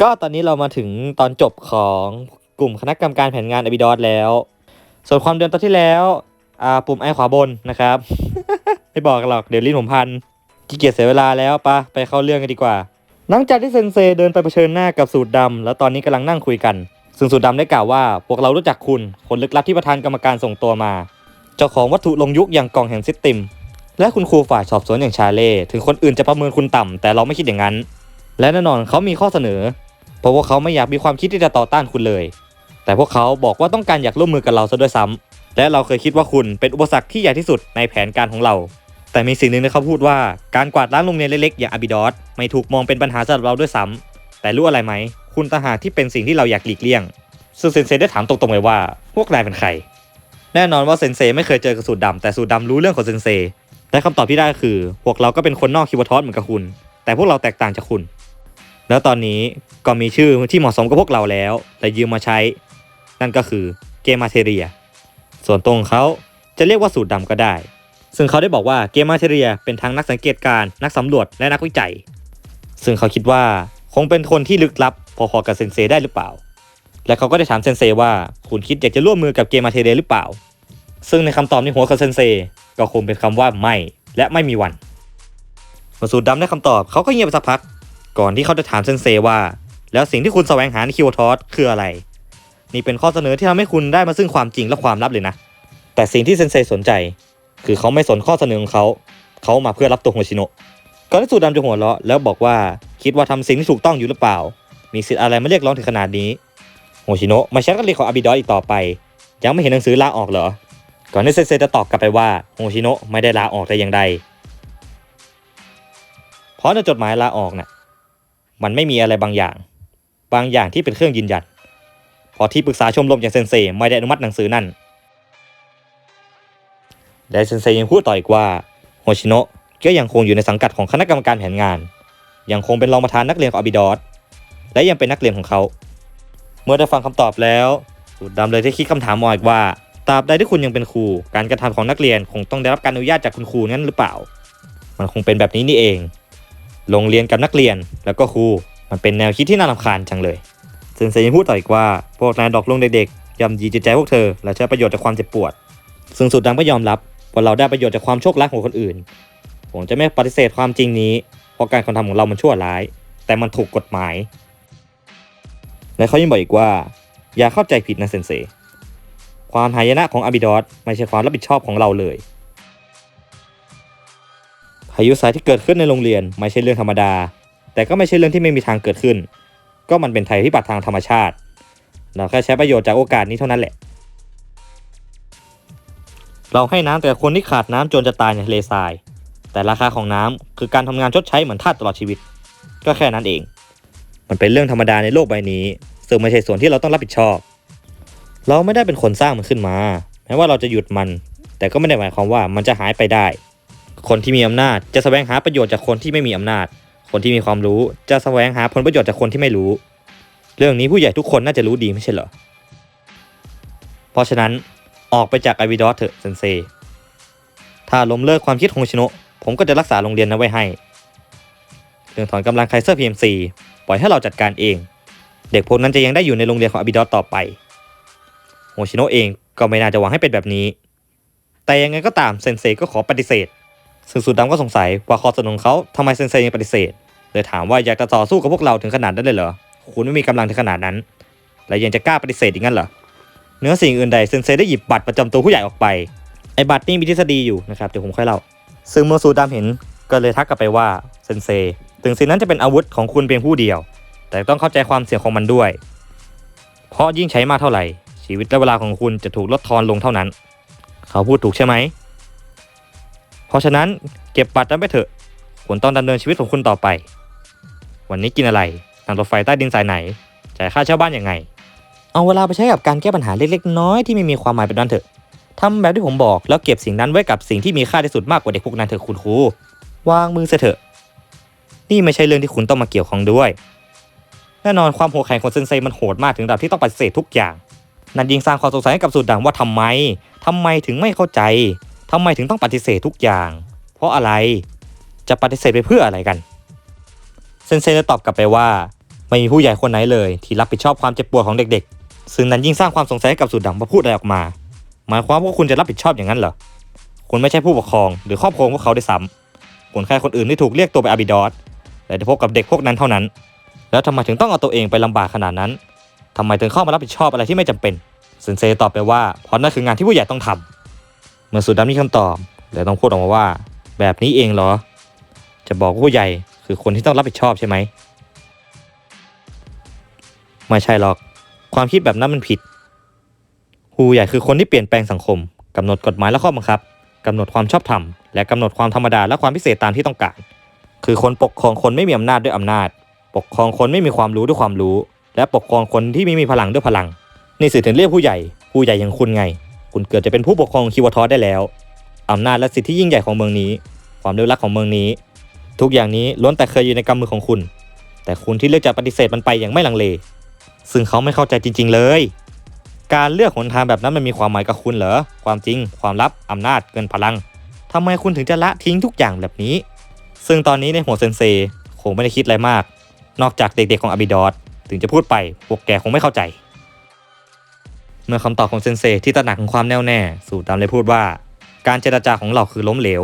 ก็ตอนนี้เรามาถึงตอนจบของกลุ่มคณะกรรมการแผนงานอบิดอสแล้ว ส่วนความเดินตอนที่แล้วอ่าปุ่มไอขวาบนนะครับ ไม่บอกหรอกเดี๋ยวลิ้นผมพันขี้เกียจเสียเวลาแล้วปะไปเข้าเรื่องกันดีกว่า หลังจากที่เซนเซเดินไปเผชิญหน้ากับสูตรดำแล้วตอนนี้กำลังนั่งคุยกัน ซึ่งสูตรดำได้กล่าวว่าพวกเรารู้จักคุณคนลึกลับที่ประธานกรรมการส่งตัวมา เจ้าของวัตถุลงยุคอย่างกล่องแห่งซิสติม และคุณครูฝ่ายสอบสวนอย่างชาเล่ถึงคนอื่นจะประเมินคุณต่ำแต่เราไม่คิดอย่างนั้น และแน่นอนเขามีข้อเสนอ เพราะพวกเขาไม่อยากมีความคิดที่จะต่อต้านคุณเลย แต่พวกเขาบอกว่าต้องการอยากร่วมมือกับเราซะด้วยซ้ำและเราเคยคิดว่าคุณเป็นอุปสรรคที่ใหญ่ที่สุดในแผนการของเรา แต่มีสิ่งหนึ่งที่เขาพูดว่าการกวาดล้างโรงเรียนเล็กๆอย่างอาบิดอสไม่ถูกมองเป็นปัญหาสำหรับเราด้วยซ้ำแต่รู้อะไรไหมคุณต่างหากที่เป็นสิ่งที่เราอยากหลีกเลี่ยงซึ่งเซนเซได้ถามตรงๆเลยว่า พวกนายเป็นใคร แน่นอนว่าเซนเซไม่เคยเจอกับสูตรดำแต่สูตรดำรู้เรื่องของเซนเซและคำตอบที่ได้คือ พวกเราก็เป็นคนนอกคิวทอสเหมือนกับคุณ แต่พวกเราแตกต่างจากคุณ แล้วตอนนี้ก็มีชื่อที่เหมาะสมกับพวกเราแล้วและยืมมาใช้ นั่นก็คือเกมมาเทเรีย ส่วนตรงเขาจะเรียกว่าสูตรดำก็ได้ ซึ่งเขาได้บอกว่าเกมมาเทเรียเป็นทั้งนักสังเกตการณ์นักสำรวจและนักวิจัย ซึ่งเขาคิดว่าคงเป็นคนที่ลึกลับพอๆกับเซนเซได้หรือเปล่า และเขาก็ได้ถามเซนเซว่าคุณคิดอยากจะร่วมมือกับเกมมาเทเรียหรือเปล่า ซึ่งในคำตอบในหัวของเซนเซก็คงเป็นคำว่าไม่และไม่มีวันมื่อสูตรดำได้คำตอบเขาก็เงียบไปสักพัก ก่อนที่เขาจะถามเซนเซว่า แล้วสิ่งที่คุณแสวงหาในคิวทอสคืออะไร นี่เป็นข้อเสนอที่ทำให้คุณได้มาซึ่งความจริงและความลับเลยนะ แต่สิ่งที่เซนเซสนใจ คือเขาไม่สนข้อเสนอของเขาเขามาเพื่อรับตัวโฮชิโนะก่อนที่สูดดำจะหัวเราะแล้วบอกว่าคิดว่าทำสิ่งที่ถูกต้องอยู่หรือเปล่า มีสิทธิ์อะไรมาเรียกร้องถึงขนาดนี้โฮชิโนะไม่ใช่นักเรียนของอาบิดอสอีกต่อไป ยังไม่เห็นหนังสือลาออกเหรอ ก่อนที่เซนเซจะตอบกลับไปว่าโฮชิโนะไม่ได้ลาออกแต่อย่างใดเพราะในจดหมายลาออกน่ะ มันไม่มีอะไรบางอย่าง บางอย่างที่เป็นเครื่องยืนยันพอที่ปรึกษาชมรมอย่างเซนเซไม่ได้อนุมัติหนังสือนั่นและเซนเซยังพูดต่ออีกว่าโฮชิโนะก็ยังคงอยู่ในสังกัดของคณะกรรมการแผนงาน ยังคงเป็นรองประธานนักเรียนของอบิดอสและยังเป็นนักเรียนของเขา เมื่อได้ฟังคำตอบแล้วสูตรดำเลยได้คิดคำถามมาอีกว่าตราบใดที่คุณยังเป็นครู การกระทำของนักเรียนคงต้องได้รับการอนุญาตจากคุณครูงั้นหรือเปล่า มันคงเป็นแบบนี้นี่เอง โรงเรียนกับนักเรียนแล้วก็ครูมันเป็นแนวคิดที่น่ารำคาญจังเลยเซนเซยังพูดต่ออีกว่าพวกนายดอกลงเด็กๆย่ำยีจิตใจพวกเธอ และใช้ประโยชน์จากความเจ็บปวด ซึ่งสุดดังก็ยอมรับว่าเราได้ประโยชน์จากความโชคร้ายของคนอื่น ผมจะไม่ปฏิเสธความจริงนี้ เพราะการกระทำของเรามันชั่วร้าย แต่มันถูกกฎหมาย และเขายังบอกอีกว่า อย่าเข้าใจผิดนะเซนเซความหายนะของอาบิดอสไม่ใช่ความรับผิดชอบของเราเลยายุทรายที่เกิดขึ้นในโรงเรียนไม่ใช่เรื่องธรรมดา แต่ก็ไม่ใช่เรื่องที่ไม่มีทางเกิดขึ้น ก็มันเป็นภัยพิบัติทางธรรมชาติ เราแค่ใช้ประโยชน์จากโอกาสนี้เท่านั้นแหละ เราให้น้ำแต่คนที่ขาดน้ำจนจะตายในทะเลทราย แต่ราคาของน้ำคือการทำงานชดใช้เหมือนทาสตลอดชีวิต ก็แค่นั้นเอง มันเป็นเรื่องธรรมดาในโลกใบนี้ ซึ่งไม่ใช่ส่วนที่เราต้องรับผิดชอบ เราไม่ได้เป็นคนสร้างมันขึ้นมา แม้ว่าเราจะหยุดมัน แต่ก็ไม่ได้หมายความว่ามันจะหายไปได้ คนที่มีอำนาจ จะแสวงหาประโยชน์จากคนที่ไม่มีอำนาจ คนที่มีความรู้จะแสวงหาผลประโยชน์จากคนที่ไม่รู้ เรื่องนี้ผู้ใหญ่ทุกคนน่าจะรู้ดีไม่ใช่เหรอ เพราะฉะนั้นออกไปจากไอวิดอสเถอะเซนเซ ถ้าล้มเลิกความคิดของชิโนะผมก็จะรักษาโรงเรียนนั้นไว้ให้ เรื่องถอนกำลังไคเซอร์พีเอ็มซีปล่อยให้เราจัดการเอง เด็กพวกนั้นจะยังได้อยู่ในโรงเรียนของอบิดอสต่อไป โฮชิโนะเองก็ไม่น่าจะหวังให้เป็นแบบนี้ แต่ยังไงก็ตามเซนเซก็ขอปฏิเสธ ซึ่งสูดดำก็สงสัยว่าข้อเสนอของเขาทำไมเซนเซยังปฏิเสธเลยถามว่าอยากจะต่อสู้กับพวกเราถึงขนาดนั้นเลยเหรอคุณไม่มีกำลังถึงขนาดนั้น และยังจะกล้าปฏิเสธอย่างนั้นเหรอเนื้อสิ่งอื่นใดเซนเซได้หยิบบัตรประจำตัวผู้ใหญ่ออกไปไอ้บัตรนี่มีทฤษฎีอยู่นะครับเดี๋ยวผมค่อยเล่าซึ่งเมื่อสูดดำเห็นก็เลยทักกลับไปว่าเซนเซถึงสิ่งนั้นจะเป็นอาวุธของคุณเพียงผู้เดียว แต่ต้องเข้าใจความเสี่ยงของมันด้วย เพราะยิ่งใช้มากเท่าไหร่ ชีวิตและเวลาของคุณจะถูกลดทอนลงเท่านั้น เขาพูดถูกใช่ไหม เพราะฉะนั้นเก็บบัตรนั้นไปเถอะคุณต้องดำเนินชีวิตของคุณต่อไป วันนี้กินอะไรนั่งรถไฟใต้ดินสายไหน จ่ายค่าเช่าบ้านยังไง เอาเวลาไปใช้กับการแก้ปัญหาเล็กๆ น้อยๆที่ไม่มีความหมายเป็นนั้นเถอะทำแบบที่ผมบอกแล้วเก็บสิ่งนั้นไว้กับสิ่งที่มีค่าที่สุดมากกว่าเด็กพวกนั้นเถอะคุณครูวางมือเสียเถอะ นี่ไม่ใช่เรื่องที่คุณต้องมาเกี่ยวข้องด้วย แน่นอนความโหดแข็งของเซนเซมันโหดมากถึงระดับที่ต้องปฏิเสธทุกอย่าง นั่นยิงสร้างความสงสัยให้กับสูตรดังว่าทำไมทำไมถึงไม่เข้าใจ ทำไมถึงต้องปฏิเสธทุกอย่าง เพราะอะไรจะปฏิเสธไปเพื่ออะไรกัน เซนเซจะตอบกลับไปว่า ไม่มีผู้ใหญ่คนไหนเลย ที่รับผิดชอบความเจ็บปวดของเด็กๆ ซึ่งนั้นยิ่งสร้างความสงสัยให้กับสูตรดำว่าพูดอะไรออกมา หมายความว่าคุณจะรับผิดชอบอย่างนั้นเหรอคุณไม่ใช่ผู้ปกครอง หรือครอบครัวของพวกเขาด้วยซ้ำคุณแค่คนอื่นที่ถูกเรียกตัวไปอาบิดอสและได้พบกับเด็กพวกนั้นเท่านั้น แล้วทำไมถึงต้องเอาตัวเองไปลำบากขนาดนั้นทำไมถึงเข้ามารับผิดชอบอะไรที่ไม่จำเป็นเซนเซตอบไปว่าเพราะนั่นคืองานที่ผู้ใหญ่ต้องทำ เมื่อสูดดำมีคำตอบเลยต้องพูดออกมาว่า แบบนี้เองเหรอ จะบอกว่าผู้ใหญ่คือคนที่ต้องรับผิดชอบใช่ไหมไม่ใช่หรอก ความคิดแบบนั้นมันผิดผู้ใหญ่คือคนที่เปลี่ยนแปลงสังคมกำหนดกฎหมายและข้อบังคับกำหนดความชอบธรรมและกำหนดความธรรมดาและความพิเศษตามที่ต้องการ คือคนปกครองคนไม่มีอำนาจด้วยอำนาจ ปกครองคนไม่มีความรู้ด้วยความรู้ และปกครองคนที่ไม่มีพลังด้วยพลัง นี่สื่อถึงเรียกผู้ใหญ่ ผู้ใหญ่อย่างคุณไง คุณเกิดจะเป็นผู้ปกครองคิวทอสได้แล้ว อำนาจและสิทธิที่ยิ่งใหญ่ของเมืองนี้ ความเร็วรักของเมืองนี้ ทุกอย่างนี้ล้วนแต่เคยอยู่ในกำมือของคุณ แต่คุณที่เลือกจะปฏิเสธมันไปอย่างไม่ลังเล ซึ่งเขาไม่เข้าใจจริง ๆ เลย การเลือกหนทางแบบนั้นมันมีความหมายกับคุณเหรอ ความจริง ความลับ อำนาจ เงินพลังทำไมคุณถึงจะละทิ้งทุกอย่างแบบนี้ ซึ่งตอนนี้ในหัวเซนเซคงไม่ได้คิดอะไรมาก นอกจากเด็กๆของอบิดอสถึงจะพูดไปพวกแกคงไม่เข้าใจ เมื่อคำตอบของเซนเซที่ตระหนักถึงความแน่วแน่สู่ตามเลยพูดว่า การเจรจาของเราคือล้มเหลว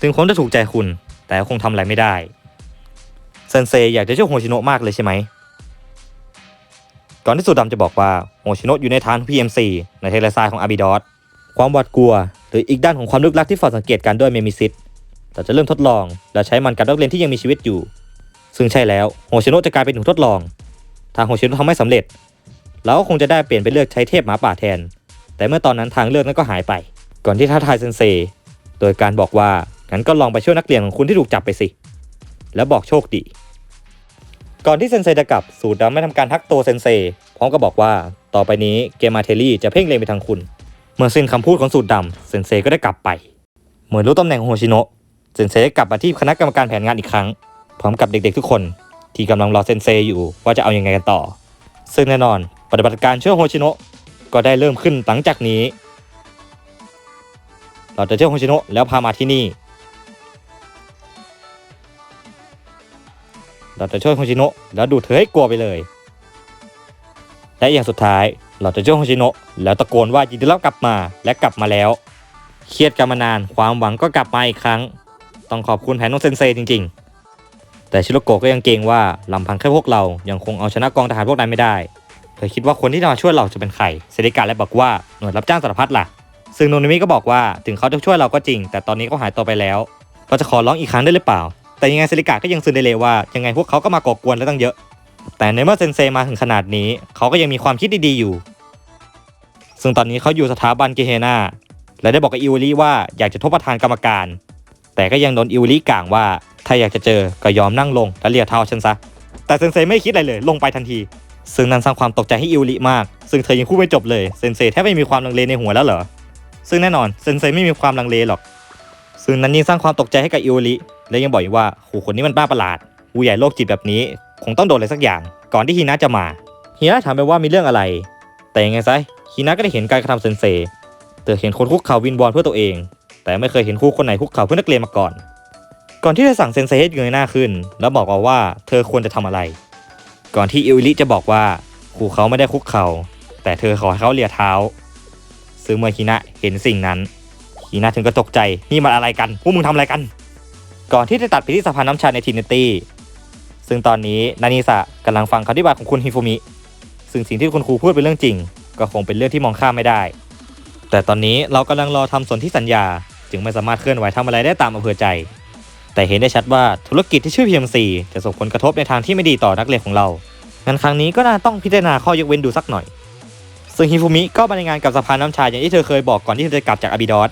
ถึงผมจะถูกใจคุณ แต่คงทำอะไรไม่ได้ เซนเซอยากจะช่วยโฮชิโนะมากเลยใช่ไหม ก่อนที่สูดดำจะบอกว่าโฮชิโนะอยู่ในฐาน PMC ในเทเลซายของอาบิดอสความหวาดกลัว หรืออีกด้านของความลึกลับที่ฝอดสังเกตการด้วยเมมิซิสเราจะเริ่มทดลอง และใช้มันกับนักเรียนที่ยังมีชีวิตอยู่ ซึ่งใช่แล้วโฮชิโนะจะกลายเป็นหนูทดลอง ถ้าโฮชิโนะทำไม่สำเร็จ เราก็คงจะได้เปลี่ยนไปเลือกใช้เทพหมาป่าแทน แต่เมื่อตอนนั้นทางเลือกนั้นก็หายไป ก่อนที่ท้าทายเซนเซ โดยการบอกว่างั้นก็ลองไปช่วยนักเรียนของคุณที่ถูกจับไปสิ แล้วบอกโชคดี ก่อนที่เซนเซจะกลับสูตรดำไม่ทำการทักตัวเซนเซพร้อมกับบอกว่าต่อไปนี้เกมมาเทลี่จะเพ่งเล็งไปทางคุณ เมื่อสิ้นคำพูดของสูตรดำเซนเซก็ได้กลับไป เหมือนรู้ตำแหน่งของโฮชิโนะเซนเซกลับมาที่คณะกรรมการแผนงานอีกครั้ง พร้อมกับเด็กๆทุกคน ที่กำลังรอเซนเซอยู่ว่าจะเอาอยัางไงกันต่อ ซึ่งแน่นอน ปฏิบัติการช่วยโฮชิโนะก็ได้เริ่มขึ้นหลังจากนี้ เราจะเชื่อโฮชิโนะแล้วพามาที่นี่ เราจะช่วยโฮชิโนะแล้วดูเธอให้กลัวไปเลย และอย่างสุดท้ายเราจะช่วยโฮชิโนะแล้วตะโกนว่ายินดีรับกลับมาและกลับมาแล้ว เครียดกันมานานความหวังก็กลับมาอีกครั้ง ต้องขอบคุณแผนของเซนเซจริง ๆ แต่ชิโรโกะก็ยังเกรงว่าลำพังแค่พวกเรายังคงเอาชนะกองทหารพวกนั้นไม่ได้ เธอคิดว่าคนที่จะมาช่วยเราจะเป็นใครเซริกาและบอกว่าหน่วยรับจ้างสารพัดล่ะ ซึ่งโนนิมิก็บอกว่าถึงเขาจะช่วยเราก็จริง แต่ตอนนี้เขาหายตัวไปแล้วเราจะขอร้องอีกครั้งได้หรือเปล่า แต่ยังไงเซริกาก็ยังซึนได้เลยว่ายังไงพวกเขาก็มาก่อกวนแล้วตั้งเยอะ แต่ในเมื่อเซนเซมาถึงขนาดนี้เขาก็ยังมีความคิดดีๆอยู่ ซึ่งตอนนี้เขาอยู่สถาบันเกเฮนาและได้บอกกับอิวลี่ว่าอยากจะทบประธานกรรมการ แต่ก็ยังโดนอิวลี่ก่างว่าถ้าอยากจะเจอก็ยอมนั่งลงและเลียเท้าฉันซะแต่เซนเซไม่คิดอะไรเลยลงไปทันที ซึ่งนั่นสร้างความตกใจให้อิวลีมาก ซึ่งเธอยังพูดไม่จบเลยเซนเซแทบไม่มีความลังเลในหัวแล้วเหรอ ซึ่งแน่นอนเซนเซไม่มีความลังเลหรอก ซึ่งนั้นยิ่งสร้างความตกใจให้กับอิวลีและยังบอกอีกว่าโหคนนี้มันบ้าประหลาดผู้ใหญ่โรคจิตแบบนี้ คงต้องโดนอะไรสักอย่าง ก่อนที่ฮีนะจะมาฮีนะถามไปว่ามีเรื่องอะไร แต่ยังไงซะฮีนะก็ได้เห็นการกระทำเซนเซเธอเห็นคนคุกเข่าวินบอลเพื่อตัวเอง แต่ไม่เคยเห็นครูคนไหนคุกเข่าเพื่อนักเรียนมาก่อน ก่อนที่จะสั่งเซนเซให้เงยหน้าขึ้น แล้วบอกเอาว่าเธอควรจะทำอะไร ก่อนที่อิวลิจะบอกว่าครูเขาไม่ได้คุกเข่าแต่เธอขอให้เขาเลียเท้าซึ่งเมื่อฮีนะเห็นสิ่งนั้นฮีนะถึงก็ตกใจนี่มันอะไรกันพวกมึงทำอะไรกัน ก่อนที่จะตัดไปที่สะพานน้ำชาในทินิตี้ซึ่งตอนนี้นานิสะกำลังฟังคำอธิบายของคุณฮิฟุมิ ซึ่งสิ่งที่คุณครูพูดเป็นเรื่องจริง ก็คงเป็นเรื่องที่มองข้ามไม่ได้ แต่ตอนนี้เรากำลังรอทำสนธิสัญญา จึงไม่สามารถเคลื่อนไหวทำอะไรได้ตามอำเภอใจ แต่เห็นได้ชัดว่าธุรกิจที่ชื่อ PMC จะส่งผลกระทบในทางที่ไม่ดีต่อนักเรียนของเรางั้นครั้งนี้ก็น่าต้องพิจารณาข้อยกเว้นดูสักหน่อย ซึ่งฮิฟุมิก็มารายงานกับสะพานน้ำชาอย่างที่เธอเคยบอกก่อนที่เธอจะกลับจากอาบิดอส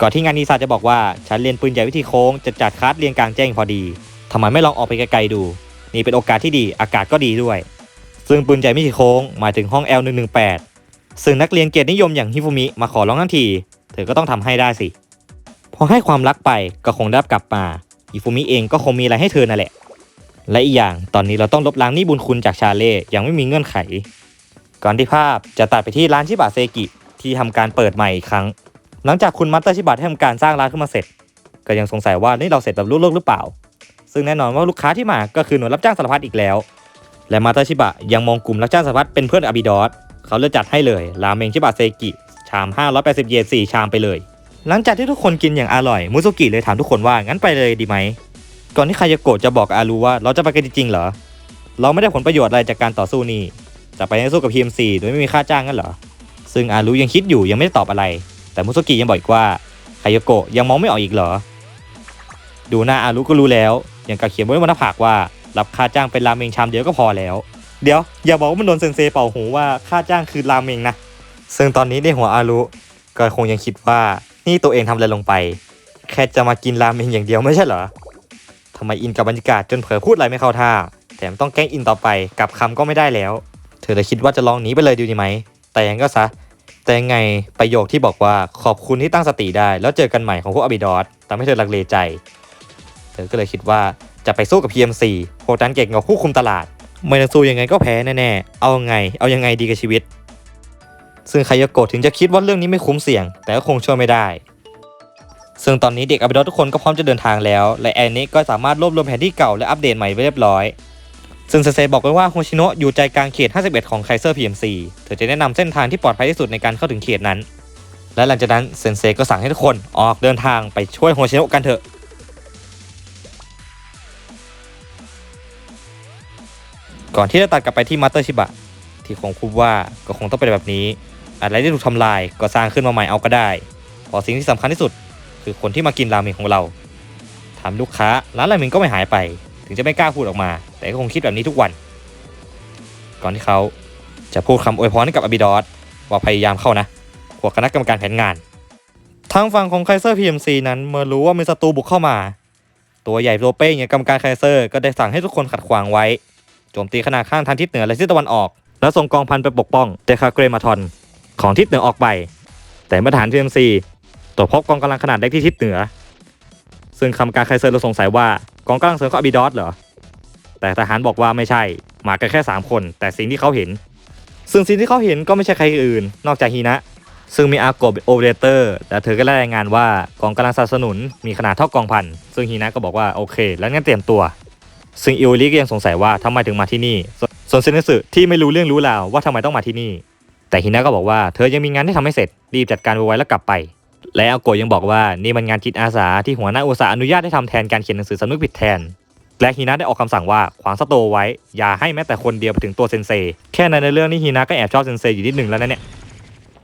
ก่อนที่งานนิสาจะบอกว่าฉันเรียนปืนใหญ่วิธีโค้งจะจัดคลาสเรียนกลางแจ้งพอดีทำไมไม่ลองออกไปไกลๆดู นี่เป็นโอกาสที่ดีอากาศก็ดีด้วย ซึ่งปืนใหญ่วิธีโค้งหมายถึงห้อง L118 ซึ่งนักเรียนเกียรตินิยมอย่างฮิฟุมิมาขอร้องทันที เธอก็ต้องทำให้ได้สิ พอให้ความรักไปก็คงได้กลับมา ฮิฟุมิเองก็คงมีอะไรให้เธอนั่นแหละ และอีกอย่างตอนนี้เราต้องลบล้างหนี้บุญคุณจากชาเล่ยังไม่มีเงื่อนไข ก่อนที่ภาพจะตัดไปที่ร้านชิบะเซกิที่ทำการเปิดใหม่อีกครั้ง หลังจากคุณมัตเตอร์ชิบะได้ทำการสร้างร้านขึ้นมาเสร็จ ก็ยังสงสัยว่านี่เราเสร็จแบบลุกๆหรือเปล่า ซึ่งแน่นอนว่าลูกค้าที่มาก็คือหน่วยรับจ้างสารพัดอีกแล้ว และมาตาชิบะยังมองกลุ่มรักชาติสหพัฒน์เป็นเพื่อนอาบิดอสเขาเลยจัดให้เลยราเมงชิบะเซกิชาม580เยน4ชามไปเลย หลังจากที่ทุกคนกินอย่างอร่อยมุสุกิเลยถามทุกคนว่างั้นไปเลยดีไหม ก่อนที่คายาโกะจะบอกอารูว่าเราจะไปกันจริงๆเหรอ เราไม่ได้ผลประโยชน์อะไรจากการต่อสู้นี่จะไปให้สู้กับ PMC โดยไม่มีค่าจ้างงั้นเหรอ ซึ่งอารูยังคิดอยู่ยังไม่ได้ตอบอะไร แต่มุสุกิยังบอกอีกว่าคายาโกะยังมองไม่ออกอีกเหรอ ดูหน้าอารุก็รู้แล้วอย่างกับเขียนไว้บนหน้าผากว่า รับค่าจ้างเป็นราเมงชามเดียวก็พอแล้ว เดี๋ยวอย่าบอกว่ามันโดนเซนเซเป่าหูว่าค่าจ้างคือราเมงนะ ซึ่งตอนนี้ในหัวอารุก็คงยังคิดว่า นี่ตัวเองทำอะไรลงไป แค่จะมากินราเมงอย่างเดียวไม่ใช่เหรอทำไมอินกับบรรยากาศจนเผลอพูดอะไรไม่เข้าท่า แถมต้องแกล้งอินต่อไปกลับคำก็ไม่ได้แล้ว เธอเลยคิดว่าจะลองหนีไปเลยดีไหม แต่ยังก็ซะ แต่ยังไงประโยคที่บอกว่าขอบคุณที่ตั้งสติได้ แล้วเจอกันใหม่ของพวกอบิดอสทำให้เธอลังเลใจ เธอก็เลยคิดว่าจะไปสู้กับ PMC พวกนั้นเก่งกว่าผู้คุมตลาด ไม่ต้องสู้ยังไงก็แพ้แน่ๆ เอาไง เอายังไงดีกับชีวิต ซึ่งคายโกะถึงจะคิดว่าเรื่องนี้ไม่คุ้มเสี่ยง แต่ก็คงช่วยไม่ได้ ซึ่งตอนนี้เด็กอบิดทุกคนก็พร้อมจะเดินทางแล้ว และแอนนี่ก็สามารถรวบรวมแผนที่เก่าและอัปเดตใหม่ไว้เรียบร้อย ซึ่งเซเซบอกไว้ว่าโฮชิโนะอยู่ใจกลางเขต 51 ของไคเซอร์ PMC เธอจะแนะนำเส้นทางที่ปลอดภัยที่สุดในการเข้าถึงเขตนั้น และหลังจากนั้นเซนเซก็สั่งให้ทุกคนออกเดินทางไปช่วยโฮชิโนะกันเถอะก่อนที่จะตัดกลับไปที่มัตเตอร์ชิบะ ที่คงพูดว่าก็คงต้องเป็นแบบนี้ อะไรที่ถูกทำลายก็สร้างขึ้นมาใหม่เอาก็ได้เพอสิ่งที่สำคัญที่สุด คือคนที่มากินราเมงของเราทำลูกค้าร้านราเมงก็ไม่หายไป ถึงจะไม่กล้าพูดออกมา แต่ก็คงคิดแบบนี้ทุกวัน ก่อนที่เขาจะพูดคำอวยพรให้กับอบิดอสว่าพยายามเข้านะพวกคณะกรรมการแผนงาน ทางฝั่งของไคเซอร์ PMC นั้นเมื่อรู้ว่ามีศัตรูบุกเข้ามา ตัวใหญ่ตัวเป้งอย่างกรรมการไคเซอร์ก็ได้สั่งให้ทุกคนขัดขวางไว้โจมตีขนาดข้างทางทิศเหนือและทิศตะวันออก แล้วส่งกองพันไปปกป้องเดคาเกรมาทอน ของทิศเหนือออกไป แต่มื่อฐาน PMC ตรวจพบกองกำลังขนาดเล็กที่ทิศเหนือ ซึ่งคำการไคเซอร์เราสงสัยว่ากองกำลังเสริมของอบิดอสเหรอ แต่ทหารบอกว่าไม่ใช่ มากันแค่ 3 คน แต่สิ่งที่เขาเห็น ซึ่งสิ่งที่เขาเห็นก็ไม่ใช่ใครอื่น นอกจากฮีนะ ซึ่งมีอาโกบโอเปอเรเตอร์แต่เธอก็ได้รายงานว่ากองกำลังสนับสนุนมีขนาดเท่ากองพัน ซึ่งฮีนะก็บอกว่าโอเค แล้วงั้นเตรียมตัว ซึ่งอิโอริก็ยังสงสัยว่าทำไมถึงมาที่นี่ ส่วนส่วนเซนสึที่ไม่รู้เรื่องรู้ราวว่าทำไมต้องมาที่นี่ แต่ฮินะก็บอกว่าเธอยังมีงานที่ทำให้เสร็จรีบจัดการไว้แล้วกลับไป และอาโกยังบอกว่านี่มันงานจิตอาสาที่หัวหน้าอุตสาหอนุญาตให้ทำแทนการเขียนหนังสือสำนึกผิดแทน และฮีนะได้ออกคำสั่งว่าขวางสโตว์ไว้ อย่าให้แม้แต่คนเดียวไปถึงตัวเซนเซแค่ในในเรื่องนี้ฮีนะก็แอบชอบเซนเซอยู่นิดหนึ่งแล้วนะเนี่ย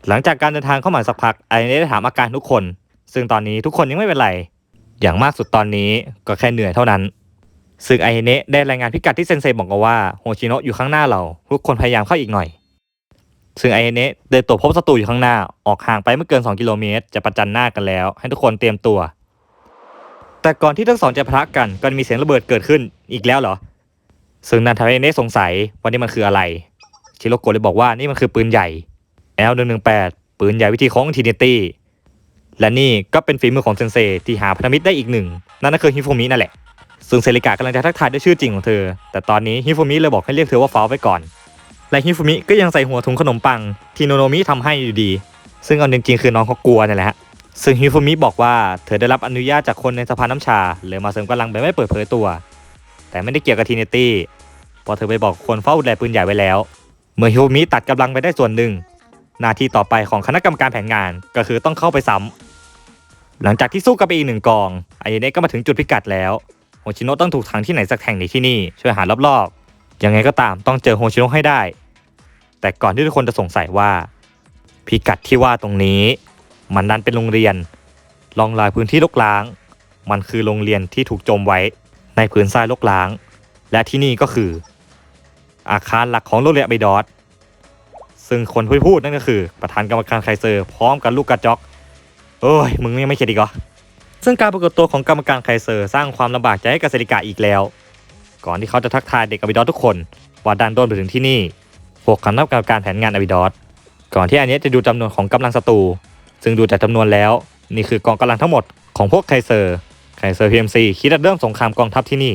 หลังจากการเดินทางเข้ามาสักพักไอเนได้ถามอาการทุกคน ซึ่งตอนนี้ทุกคนยังไม่เป็นไร อย่างมากสุดตอนนี้ก็แค่เหนื่อยเท่านั้นซึ่งไอเนะได้รายงานพิกัดที่เซนเซบอกมาว่าโฮชิโนะอยู่ข้างหน้าเรา ทุกคนพยายามเข้าอีกหน่อย ซึ่งไอเนะได้ตรวจพบศัตรูอยู่ข้างหน้า ออกห่างไปไม่เกิน 2 กิโลเมตร จะประจันหน้ากันแล้ว ให้ทุกคนเตรียมตัว แต่ก่อนที่ทั้งสองจะพะกันก็มีเสียงระเบิดเกิดขึ้นอีกแล้วเหรอ ซึ่งนันทำให้เนะสงสัยว่านี่มันคืออะไร ชิโรโกะเลยบอกว่านี่มันคือปืนใหญ่ L118 ปืนใหญ่วิธีของทีเนตี้และนี่ก็เป็นฝีมือของเซนเซที่หาพันธมิตรได้อีกหนึ่ง นั่นก็คือฮิฟูมินั่นแหละ ซึ่งเซริกากำลังจะทักทายด้วยชื่อจริงของเธอ แต่ตอนนี้ฮิฟูมิเลยบอกให้เรียกเธอว่าฟาไว้ก่อน และฮิฟูมิก็ยังใส่หัวถุงขนมปังที่โนโนมิทำให้อยู่ดี ซึ่งเอาจริงๆคือน้องเขากลัวนี่แหละฮะซึ่งฮิฟูมิบอกว่าเธอได้รับอนุญาตจากคนในสภาน้ำชาเลยมาเสริมกำลังแบบไม่เปิดเผยตัว แต่ไม่ได้เกี่ยวกับทีเนตี้พอเธอไปบอกคนเฝ้าดูแลปืนใหญ่ไว้แล้ว เมื่อฮิฟูมิตัดกำลังไปได้ส่วนหนึ่ง หน้าที่ต่อไปของคณะกรรมการแผนงานก็คือต้องเข้าไปซ้ำหลังจากที่สู้กับไปอีกหนึ่งกองไอเนก็มาถึงจุดพิกัดแล้วโฮชิโนะต้องถูกขังที่ไหนสักแห่งในที่นี่ช่วยหารอบๆยังไงก็ตามต้องเจอโฮชิโนะให้ได้ แต่ก่อนที่ทุกคนจะสงสัยว่า พิกัดที่ว่าตรงนี้ มันนั้นเป็นโรงเรียนลองลายพื้นที่ลกล้าง มันคือโรงเรียนที่ถูกจมไว้ในพื้นทรายลกล้าง และที่นี่ก็คือ อาคารหลักของโรงเรียนไบดอสซึ่งคนพูดนั่นก็คือ ประธานกรรมการไคเซอร์พร้อมกับลูกกระจอกเอ้ยมึงยังไม่เข็ดอีกเหรอซึ่งการปรากฏตัวของกรรมการไคเซอร์สร้างความลำบากใจให้กับเซริกาอีกแล้ว ก่อนที่เขาจะทักทายเด็กอบิดอทุกคนว่าดันโดนไปถึงที่นี่ พวกคณะกรรมการแผนงานอบิดอสก่อนที่อันนี้จะดูจำนวนของกำลังศัตรูซึ่งดูจากจำนวนแล้ว นี่คือกองกำลังทั้งหมดของพวกไคเซอร์ไคเซอร์พีเอ็มซีคิดจะเริ่มสงครามกองทัพที่นี่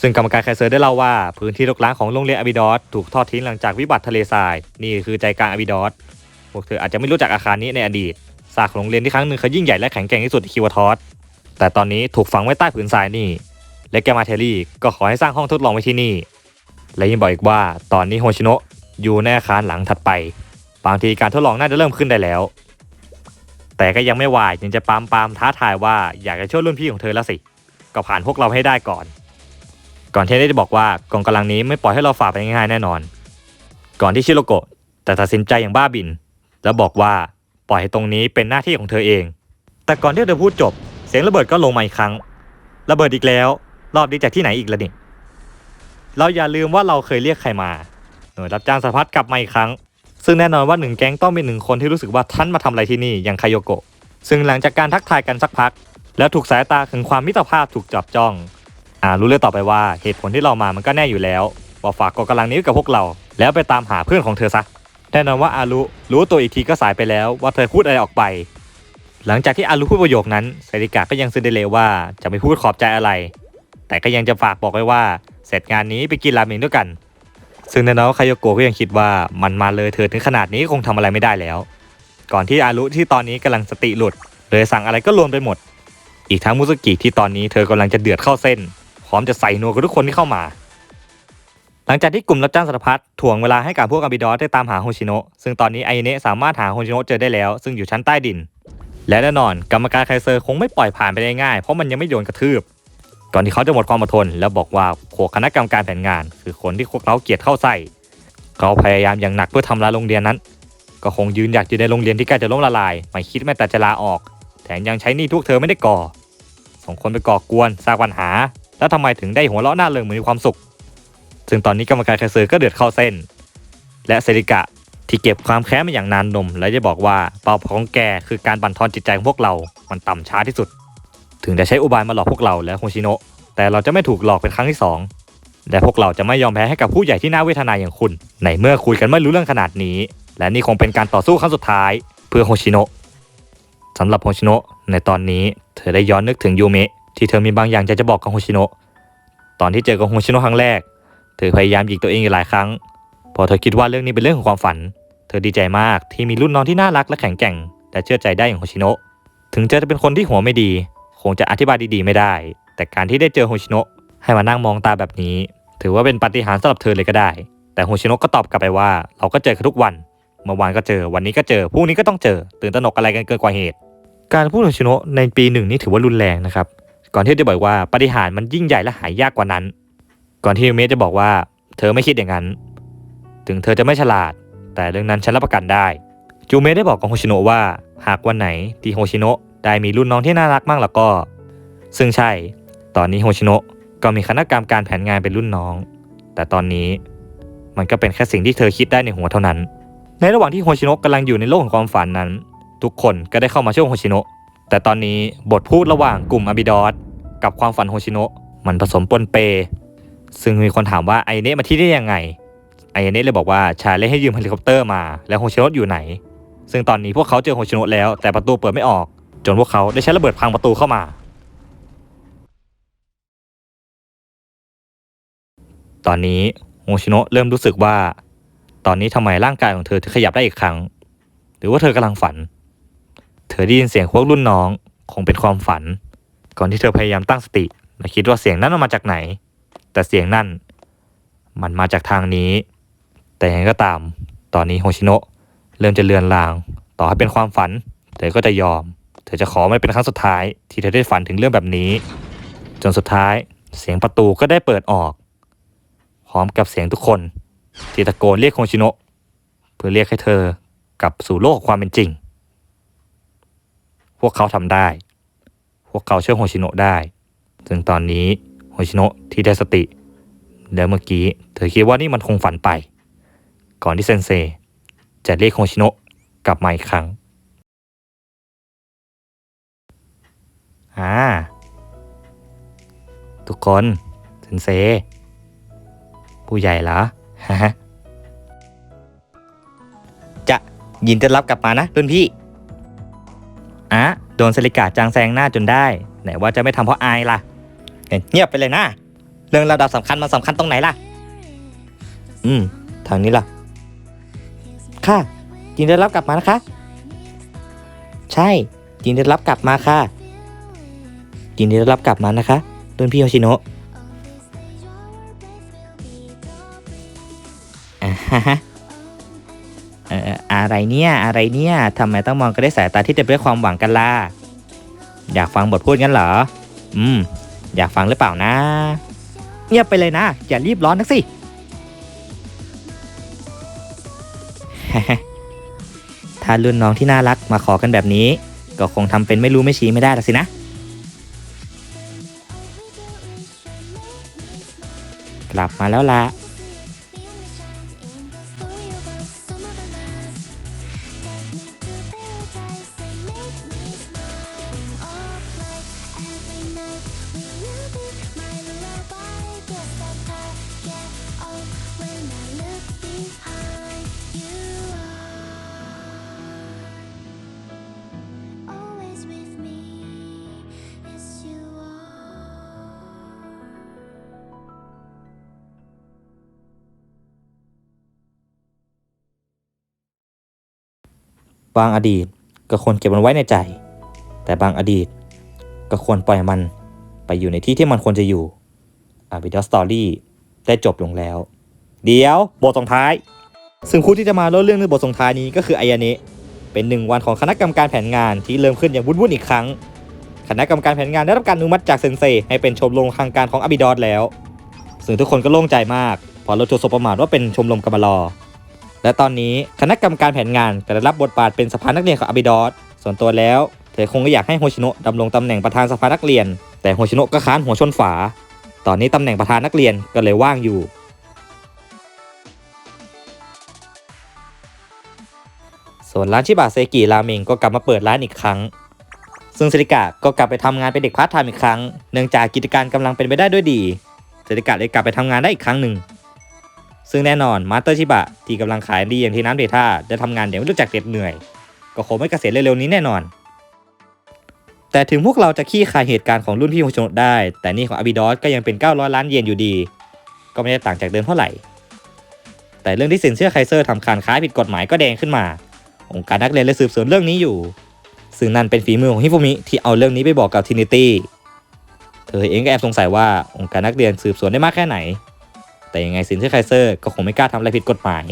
ซึ่งกรรมการไคเซอร์ได้เล่าว่าพื้นที่รกร้างของโรงเรียนอบิดอสถูกทอดทิ้งหลังจากวิบัติทะเลทราย นี่คือใจกลางอบิดอสพวกเธออาจจะไม่รู้จักอาคารนี้ในอดีตซากโรงเรียนที่ครั้งหนึ่งเคยยิ่งใหญ่และแข็งแกร่งที่สุดในคิวทอสแต่ตอนนี้ถูกฝังไว้ใต้ผืนทรายนี่ และแกมาเทลลี่ก็ขอให้สร้างห้องทดลองไว้ที่นี่ และยังบอกอีกว่าตอนนี้โฮชิโนะอยู่ในอาคารหลังถัดไป บางทีการทดลองน่าจะเริ่มขึ้นได้แล้ว แต่ก็ยังไม่วายยังจะปามปามท้าทายว่าอยากจะช่วยรุ่นพี่ของเธอแล้วสิ ก็ผ่านพวกเราให้ได้ก่อน ก่อนที่ได้จะบอกว่ากองกำลังนี้ไม่ปล่อยให้เราฝ่าไปง่ายๆแน่นอน ก่อนที่ชิโรโกะจะตัดสินใจอย่างบ้าบิน แล้วบอกว่าปล่อยให้ตรงนี้เป็นหน้าที่ของเธอเอง แต่ก่อนที่เธอพูดจบ เสียงระเบิดก็ลงมาอีกครั้ง ระเบิดอีกแล้ว รอบนี้จากที่ไหนอีกละนี่ เราอย่าลืมว่าเราเคยเรียกใครมาหน่วยรับจ้างสารพัดกลับมาอีกครั้ง ซึ่งแน่นอนว่าหนึ่งแก๊งต้องเป็นหนึ่งคนที่รู้สึกว่าท่านมาทำอะไรที่นี่อย่างคายโยโกะซึ่งหลังจากการทักทายกันสักพัก แล้วถูกสายตาถึงความมิตรภาพถูกจับจ้องอ่ารู้เรื่องต่อไปว่าเหตุผลที่เรามามันก็แน่อยู่แล้วว่าฝากกองกำลังนี้ไว้กับพวกเรา แล้วไปตามหาเพื่อนของเธอซะแน่นอนว่าอารุรู้ตัวอีกทีก็สายไปแล้วว่าเธอพูดอะไรออกไป หลังจากที่อารุพูดประโยคนั้นไซริกะก็ยังซึนเดเลว่าจะไม่พูดขอบใจอะไร แต่ก็ยังจะฝากบอกไว้ว่า เสร็จงานนี้ไปกินราเมงด้วยกัน ซึ่งแน่นอนคายโกะก็ยังคิดว่ามันมาเลยเธอถึงขนาดนี้คงทำอะไรไม่ได้แล้ว ก่อนที่อารุที่ตอนนี้กำลังสติหลุด เลยสั่งอะไรก็รวมไปหมด อีกทั้งมุสกิที่ตอนนี้เธอกำลังจะเดือดเข้าเส้น พร้อมจะใส่นัวกับทุกคนที่เข้ามา หลังจากที่กลุ่มรับจ้างสารพัดถ่วงเวลาให้กับพวกอาบิดอสได้ตามหาโฮชิโนะซึ่งตอนนี้ไอเนะสามารถหาโฮชิโนะเจอได้แล้ว ซึ่งอยู่ชั้นใต้ดินและแน่นอนกรรมการไคเซอร์คงไม่ปล่อยผ่านไปได้ง่ายเพราะมันยังไม่โดนกระทืบ ก่อนที่เขาจะหมดความอดทน แล้วบอกว่าโขคณะกรรมการแผนงาน คือคนที่พวกเขาเกลียดเข้าใส่ เขาพยายามอย่างหนักเพื่อทำลายโรงเรียนนั้น ก็คงยืนอยากอยู่ในโรงเรียนที่ใกล้จะล้มละลายไม่คิดแม้แต่จะลาออก แถมยังใช้หนี้ทุกเธอไม่ได้ก่อส่งคนไปก่อกวนสร้างปัญหา แล้วทำไมถึงได้หัวเราะหน้าเริงเหมือนมีความสุข ซึ่งตอนนี้กรรมการไคเซอร์ก็เดือดเข้าเส้น และเซริกะที่เก็บความแค้นมาอย่างนานนม และจะบอกว่าเป้าของแกคือการบั่นทอนจิตใจของพวกเรา มันต่ำช้าที่สุด ถึงจะใช้อุบายมาหลอกพวกเราและโฮชิโนะแต่เราจะไม่ถูกหลอกเป็นครั้งที่สองและพวกเราจะไม่ยอมแพ้ให้กับผู้ใหญ่ที่น่าเวทนาอย่างคุณ ในเมื่อคุยกันไม่รู้เรื่องขนาดนี้ และนี่คงเป็นการต่อสู้ครั้งสุดท้ายเพื่อโฮชิโนะสำหรับโฮชิโนะในตอนนี้เธอได้ย้อนนึกถึงยูเมะที่เธอมีบางอย่างจะจะบอกกับโฮชิโนะตอนที่เจอกับโฮชิโนะครั้งแรก เธอพยายามหยิกตัวเองอยู่หลายครั้งเพอเธอคิดว่าเรื่องนี้เป็นเรื่องของความฝัน เธอดีใจมากที่มีรุ่นน้องที่น่ารักและแข็งแกร่งและเชื่อใจได้อย่างโฮชิโนะถึงเธอจะเป็นคนที่หัวไม่ดี คงจะอธิบายดีๆไม่ได้ แต่การที่ได้เจอโฮชิโนะให้มานั่งมองตาแบบนี้ ถือว่าเป็นปาฏิหาริย์สำหรับเธอเลยก็ได้ แต่โฮชิโนะก็ตอบกลับไปว่า เราก็เจอกันทุกวันเมื่อวานก็เจอวันนี้ก็เจอพรุ่งนี้ก็ต้องเจอ ตื่นตระหนกอะไรกันเกินกว่าเหตุ การพูดของโฮชิโนะในปีหนึ่งนี่ถือว่ารุนแรงนะครับ ก่อนที่จะบอกว่าปาฏิหาริย์มันยิ่งใหญ่และหายยากกว่านั้น ก่อนที่ยูเมะจะบอกว่า เธอไม่คิดอย่างนั้น ถึงเธอจะไม่ฉลาด แต่เรื่องนั้นฉันรับประกันได้ จูเมะได้บอกกับโฮชิโนะว่า หากวันไหนที่โฮชิโนะ ได้มีรุ่นน้องที่น่ารักมากแล้วก็ ซึ่งใช่ ตอนนี้โฮชิโนะก็มีคณะกรรมการแผนงานเป็นรุ่นน้อง แต่ตอนนี้มันก็เป็นแค่สิ่งที่เธอคิดได้ในหัวเท่านั้น ในระหว่างที่โฮชิโนะกำลังอยู่ในโลกของความฝันนั้น ทุกคนก็ได้เข้ามาช่วยโฮชิโนะแต่ตอนนี้บทพูดระหว่างกลุ่มอาบิดอสกับความฝันโฮชิโนะมันผสมปนเป ซึ่งมีคนถามว่าไอเนะมาที่นี่ได้ยังไง ไอเนะเลยบอกว่าชาเลยให้ยืมเฮลิคอปเตอร์มาแล้วโฮชิโนะอยู่ไหน ซึ่งตอนนี้พวกเขาเจอโฮชิโนะแล้วแต่ประตูเปิดไม่ออก จนพวกเขาได้ใช้ระเบิดพังประตูเข้ามา ตอนนี้โฮชิโนะเริ่มรู้สึกว่า ตอนนี้ทำไมร่างกายของเธอถึงขยับได้อีกครั้ง หรือว่าเธอกำลังฝัน เธอได้ยินเสียงพวกรุ่นน้องคงเป็นความฝัน ก่อนที่เธอพยายามตั้งสติและคิดว่าเสียงนั้นมาจากไหน แต่เสียงนั่น มันมาจากทางนี้ แต่ยังไงก็ตาม ตอนนี้โฮชิโนะเริ่มจะเลือนลาง ต่อให้เป็นความฝัน เธอก็จะยอม ธอจะขอไม่เป็นครั้งสุดท้ายที่เธอได้ฝันถึงเรื่องแบบนี้ จนสุดท้ายเสียงประตูก็ได้เปิดออก พร้อมกับเสียงทุกคนที่ตะโกนเรียกโฮชิโนะเพื่อเรียกให้เธอกลับสู่โลกของความเป็นจริง พวกเขาทำได้ พวกเขาช่วยโฮชิโนะได้ ซึ่งตอนนี้โฮชิโนะที่ได้สติ แล้วเมื่อกี้เธอคิดว่านี่มันคงฝันไป ก่อนที่เซนเซจะเรียกโฮชิโนะกลับมาอีกครั้ง อ่า ทุกคนเซนเซ ผู้ใหญ่เหรอฮะจะยินต้อนรับกลับมานะรุ่นพี่อะโดนสลิกาจางแซงหน้าจนได้ ไหนว่าจะไม่ทำเพราะอายล่ะ เงียบไปเลยนะ เรื่องระดับสำคัญมันสำคัญตรงไหนล่ะ อืม ทางนี้ล่ะ ค่ะ ยินดีรับกลับมานะคะ ใช่ ยินดีรับกลับมาค่ะ ยินดีรับกลับมานะคะรุ่นพี่โยชิโนะเอ่ออะไรเนี่ยอะไรเนี่ยทำไมต้องมองกันด้วยสายตาที่เต็มไปด้วยความหวังกันล่ะอยากฟังบทพูดงั้นเหรอ อืม อยากฟังหรือเปล่านะ เงียบไปเลยนะ อย่ารีบร้อนนักสิถ้ารุ่นน้องที่น่ารักมาขอกันแบบนี้ ก็คงทำเป็นไม่รู้ไม่ชี้ไม่ได้ละสินะ ลับมาแล้วละ บางอดีตก็ควรเก็บมันไว้ในใจ แต่บางอดีตก็ควรปล่อยมันไปอยู่ในที่ที่มันควรจะอยู่อาบิดอสตอรี่ได้จบลงแล้ว เดี๋ยวบทส่งท้าย ซึ่งคู่ที่จะมาเล่าเรื่องในบทส่งท้ายนี้ก็คืออายาเนะเป็นหนึ่งวันของคณะกรรมการแผนงานที่เริ่มขึ้นอย่างวุ่นๆอีกครั้ง คณะกรรมการแผนงานได้รับการอนุมัติจากเซนเซให้เป็นชมรมทางการของอาบิดอสแล้ว ซึ่งทุกคนก็โล่งใจมากพราะเราถูกสบประมาทว่าเป็นชมรมกรรมลอ และตอนนี้คณะกรรมการแผนงานก็ได้รับบทบาทเป็นสภานักเรียนของอาบิดอสส่วนตัวแล้วเธอคงก็อยากให้โฮชิโนะดำรงตำแหน่งประธานสภานักเรียน แต่โฮชิโนะก็ค้านหัวชนฝา ตอนนี้ตำแหน่งประธานนักเรียนก็เลยว่างอยู่ ส่วนร้านชิบะเซกิราเมงก็กลับมาเปิดร้านอีกครั้ง ซึ่งเซริกะก็กลับไปทำงานเป็นเด็กพาร์ทไทม์อีกครั้ง เนื่องจากกิจการกำลังเป็นไปได้ด้วยดีเซริกะเลยกลับไปทำงานได้อีกครั้งหนึ่ง ซึ่งแน่นอนมาสเตอร์ชิบะที่กำลังขายดีอย่างที่น้ำเดท่าได้ทำงานอย่างไม่รู้จักเหน็ดเหนื่อย ก็คงไม่เกษียณเร็วๆนี้แน่นอน แต่ถึงพวกเราจะขี้คายเหตุการณ์ของรุ่นพี่โฮชโนะได้ แต่นี่ของอาบิดอสก็ยังเป็น 900 ล้านเยนอยู่ดี ก็ไม่ได้ต่างจากเดิมเท่าไหร่ แต่เรื่องที่สินเชื่อไคเซอร์ทำการค้าผิดกฎหมายก็แดงขึ้นมา องค์การนักเรียนเลยสืบสวนเรื่องนี้อยู่ ซึ่งนั่นเป็นฝีมือของฮิฟุมิที่เอาเรื่องนี้ไปบอกกับทินิตี้เธอเองก็แอบสงสัยว่าองค์การนักเรียนสืบสวนได้มากแค่ไหน แต่ยังไงสินเชื่อไคเซอร์ก็คงไม่กล้าทำอะไรผิดกฎหมาย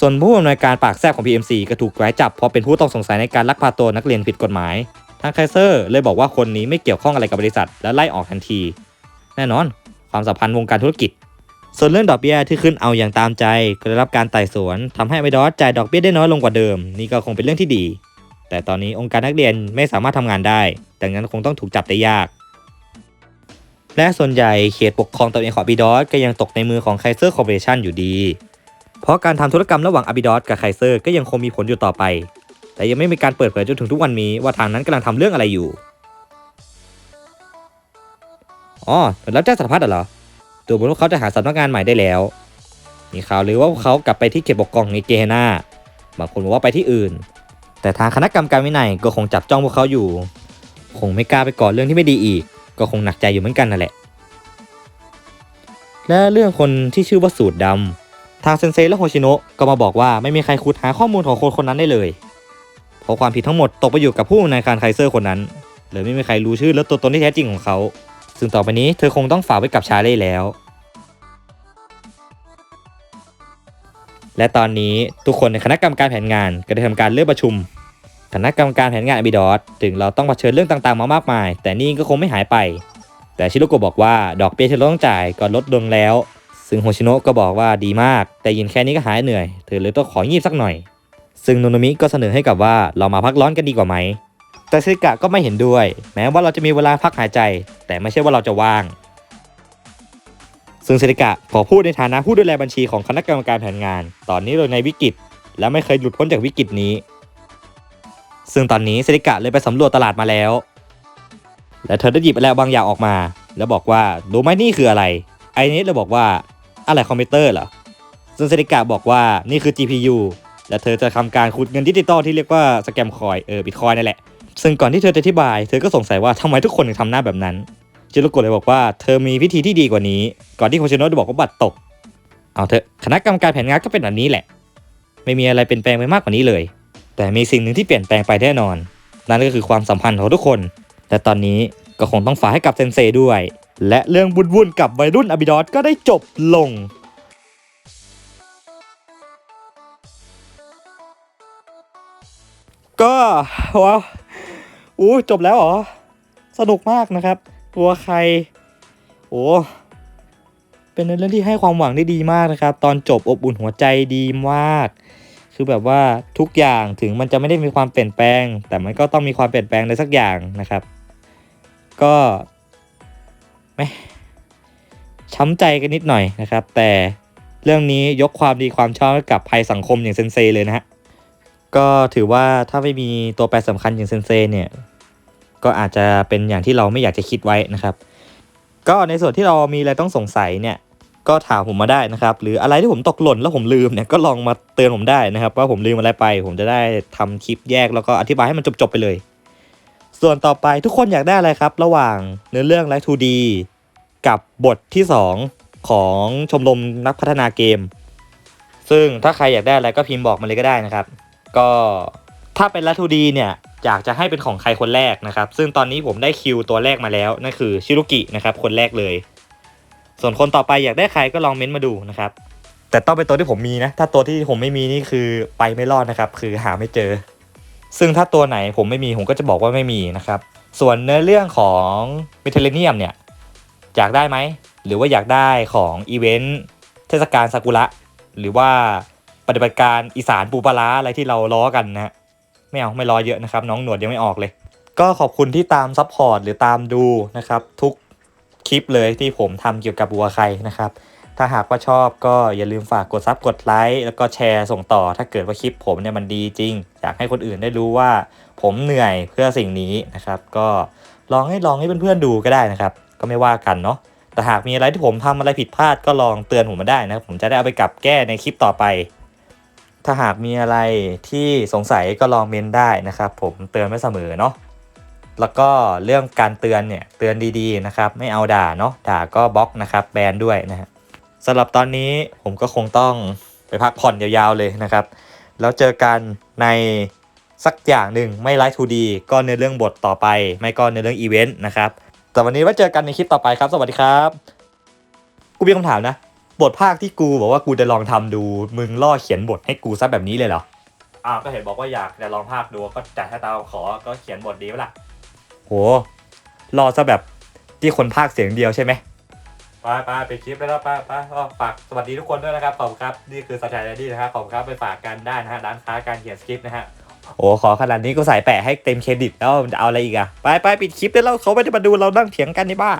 ส่วนผู้อำนวยการปากแซบของ PMC ก็ถูกหมายจับเพราะเป็นผู้ต้องสงสัยในการลักพาตัวนักเรียนผิดกฎหมาย ทางไคเซอร์เลยบอกว่าคนนี้ไม่เกี่ยวข้องอะไรกับบริษัท และไล่ออกทันที แน่นอน ความสัมพันธ์วงการธุรกิจ ส่วนเรื่องดอกเบี้ยที่ขึ้นเอาอย่างตามใจก็ได้รับการไต่สวนทำให้ไมดอสจ่ายดอกเบี้ยได้น้อยลงกว่าเดิม นี่ก็คงเป็นเรื่องที่ดี แต่ตอนนี้องค์การนักเรียนไม่สามารถทำงานได้ ดังนั้นคงต้องถูกจับได้ยาก และส่วนใหญ่เขตปกครองตนเองของบิดอสก็ยังตกในมือของไคเซอร์คอร์ปอเรชันอยู่ดี เพราะการทำธุรกรรมระหว่างอบิดอสกับไคเซอร์ก็ยังคงมีผลอยู่ต่อไป แต่ยังไม่มีการเปิดเผยจนถึงทุกวันนี้ว่าทางนั้นกำลังทำเรื่องอะไรอยู่ อ๋อแล้วแจ้งสารพัดเหรอ ดูเหมือนว่าเขาจะหาสำนักงานใหม่ได้แล้ว มีข่าวหรือว่าพวกเขากลับไปที่เขตปกครองในเกเฮนาบางคนบอกว่าไปที่อื่น แต่ทางคณะกรรมการวินัยก็คงจับจ้องพวกเขาอยู่ คงไม่กล้าไปก่อเรื่องที่ไม่ดีอีก ก็คงหนักใจอยู่เหมือนกันนั่นแหละ และเรื่องคนที่ชื่อว่าสูตรดำทางเซนเซและโฮชิโนะก็มาบอกว่าไม่มีใครขุดหาข้อมูลของคนคนนั้นได้เลย เพราะความผิดทั้งหมดตกไปอยู่กับผู้นวยการไคเซอร์คนนั้นเลยไม่มีใครรู้ชื่อและตัวตนที่แท้จริงของเขา ซึ่งต่อไปนี้เธอคงต้องฝากไว้กับชาเล่แล้ว และตอนนี้ทุกคนในคณะกรรมการแผนงานก็ได้ทำการเลื่อนประชุม คณะกรรมการแผนงานอบิดอสถึงเราต้องเผชิญเรื่องต่างๆมามากมาย แต่นี่ก็คงไม่หายไป แต่ชิโรโกะบอกว่าดอกเบี้ยที่เราต้องจ่ายก็ลดลงแล้ว ซึ่งโฮชิโนะก็บอกว่าดีมาก แต่ยินแค่นี้ก็หายเหนื่อยเธอเลยต้องของีบสักหน่อย ซึ่งโนโนมิก็เสนอให้กับว่าเรามาพักร้อนกันดีกว่าไหม แต่เซกะก็ไม่เห็นด้วย แม้ว่าเราจะมีเวลาพักหายใจ แต่ไม่ใช่ว่าเราจะว่าง ซึ่งเซกะขอพูดในฐานะผู้ดูแลบัญชีของคณะกรรมการแผนงาน ตอนนี้เราในวิกฤต และไม่เคยหลุดพ้นจากวิกฤตนี้ ซึ่งตอนนี้เซริกะเลยไปสำรวจตลาดมาแล้ว และเธอได้หยิบอะไรบางอย่างออกมา แล้วบอกว่ารู้ไหมนี่คืออะไร ไอเนสเลยบอกว่าอะไรคอมพิวเตอร์เหรอ ซึ่งเซริกะบอกว่านี่คือ GPU และเธอจะทำการขุดเงินดิจิตอลที่เรียกว่าสแกมคอยเออบิตคอยนั่นแหละ ซึ่งก่อนที่เธอจะอธิบาย เธอก็สงสัยว่าทำไมทุกคนถึงทำหน้าแบบนั้น จิโรโกะเลยบอกว่าเธอมีวิธีที่ดีกว่านี้ ก่อนที่โคชิโนะจะบอกว่าบัตรตก เอาเถอะคณะกรรมการแผนงานก็เป็นแบบนี้แหละ ไม่มีอะไรเปลี่ยนแปลงไปมากกว่านี้เลย แต่มีสิ่งหนึ่งที่เปลี่ยนแปลงไปแน่นอน นั่นก็คือความสัมพันธ์ของทุกคน แต่ตอนนี้ก็คงต้องฝากให้กับเซนเซด้วย และเรื่องวุ่นๆกับวัยรุ่นอบิดอสก็ได้จบลงก็ว้าอู้จบแล้วเหรอ สนุกมากนะครับ ตัวใคร โอ้เป็นเรื่องที่ให้ความหวังได้ดีมากนะครับ ตอนจบอบอุ่นหัวใจดีมาก คือแบบว่าทุกอย่างถึงมันจะไม่ได้มีความเปลี่ยนแปลง แต่มันก็ต้องมีความเปลี่ยนแปลงในสักอย่างนะครับ ก็แม่ช้ำใจกันนิดหน่อยนะครับ แต่เรื่องนี้ยกความดีความชอบให้กับภัยสังคมอย่างเซนเซเลยนะฮะก็ถือว่าถ้าไม่มีตัวแปรสำคัญอย่างเซนเซเนี่ยก็อาจจะเป็นอย่างที่เราไม่อยากจะคิดไว้นะครับ ก็ในส่วนที่เรามีอะไรต้องสงสัยเนี่ย ก็ถามผมมาได้นะครับ หรืออะไรที่ผมตกหล่นแล้วผมลืมเนี่ยก็ลองมาเตือนผมได้นะครับว่าผมลืมอะไรไป ผมจะได้ทำคลิปแยกแล้วก็อธิบายให้มันจบๆไปเลย ส่วนต่อไปทุกคนอยากได้อะไรครับ ระหว่างเนื้อเรื่องไลท์ 2D กับบทที่ 2 ของชมรมนักพัฒนาเกม ซึ่งถ้าใครอยากได้อะไรก็พิมพ์บอกมาเลยก็ได้นะครับ ก็ถ้าเป็นไลท์ 2D เนี่ยอยากจะให้เป็นของใครคนแรกนะครับ ซึ่งตอนนี้ผมได้คิวตัวแรกมาแล้วนั่นคือชิรุกินะครับคนแรกเลย ส่วนคนต่อไปอยากได้ใครก็ลองเม้นต์มาดูนะครับ แต่ต้องเป็นตัวที่ผมมีนะ ถ้าตัวที่ผมไม่มีนี่คือไปไม่รอดนะครับ คือหาไม่เจอ ซึ่งถ้าตัวไหนผมไม่มีผมก็จะบอกว่าไม่มีนะครับ ส่วนเนื้อเรื่องของมิเทเลเนียมเนี่ยอยากได้ไหม หรือว่าอยากได้ของอีเวนต์เทศกาลซากุระหรือว่าปฏิบัติการอีสานปูปลาอะไรที่เราล้อกันนะฮะไม่เอาไม่ล้อเยอะนะครับ น้องหนวดยังไม่ออกเลย ก็ขอบคุณที่ตามซัพพอร์ตหรือตามดูนะครับ ทุก คลิปเลยที่ผมทำเกี่ยวกับบัวไคนะครับ ถ้าหากว่าชอบก็อย่าลืมฝากกดซับกดไลค์แล้วก็แชร์ส่งต่อ ถ้าเกิดว่าคลิปผมเนี่ยมันดีจริง อยากให้คนอื่นได้รู้ว่าผมเหนื่อยเพื่อสิ่งนี้นะครับ ก็ลองให้ลองให้เพื่อนๆดูก็ได้นะครับ ก็ไม่ว่ากันเนาะแต่หากมีอะไรที่ผมทำอะไรผิดพลาดก็ลองเตือนผมมาได้นะครับผมจะได้เอาไปกลับแก้ในคลิปต่อไป ถ้าหากมีอะไรที่สงสัยก็ลองเมนได้นะครับ ผมเตือนไว้เสมอเนาะ แล้วก็เรื่องการเตือนเนี่ยเตือนดีๆนะครับ ไม่เอาด่าเนาะด่าก็บล็อกนะครับแบนด้วยนะฮะสำหรับตอนนี้ผมก็คงต้องไปพักผ่อนยาวๆเลยนะครับ แล้วเจอกันในสักอย่างหนึ่งไม่ไลฟ์ 2D ก็ในเรื่องบทต่อไป ไม่ก็ในเรื่องอีเวนต์นะครับแต่วันนี้ไว้เจอกันในคลิปต่อไปครับ สวัสดีครับ กูมีคำถามนะ บทภาคที่กูบอกว่ากูจะลองทำดูมึงล่อเขียนบทให้กูซะแบบนี้เลยเหรออ้าวก็เห็นบอกว่าอยากจะลองภาคดูก็จัดให้ตาขอก็เขียนบทดีไหมล่ะ รอซะแบบที่คนภาคเสียงเดียวใช่ไหมไปไปไปคลิปไปแล้วไปไปก็ฝากสวัสดีทุกคนด้วยนะครับขอบคุณครับนี่คือสถานที่นะครับขอบคุณครับไปฝากกันได้นะฮะร้านค้าการเขียนสคริปต์นะฮะโอ้ขอขนาดนี้ก็ใส่แปะให้เต็มเครดิตแล้วจะเอาอะไรอีกอะไปไปปิดคลิปได้แล้วเขาไม่ได้มาดูเรานั่งเถียงกันนี่บ้า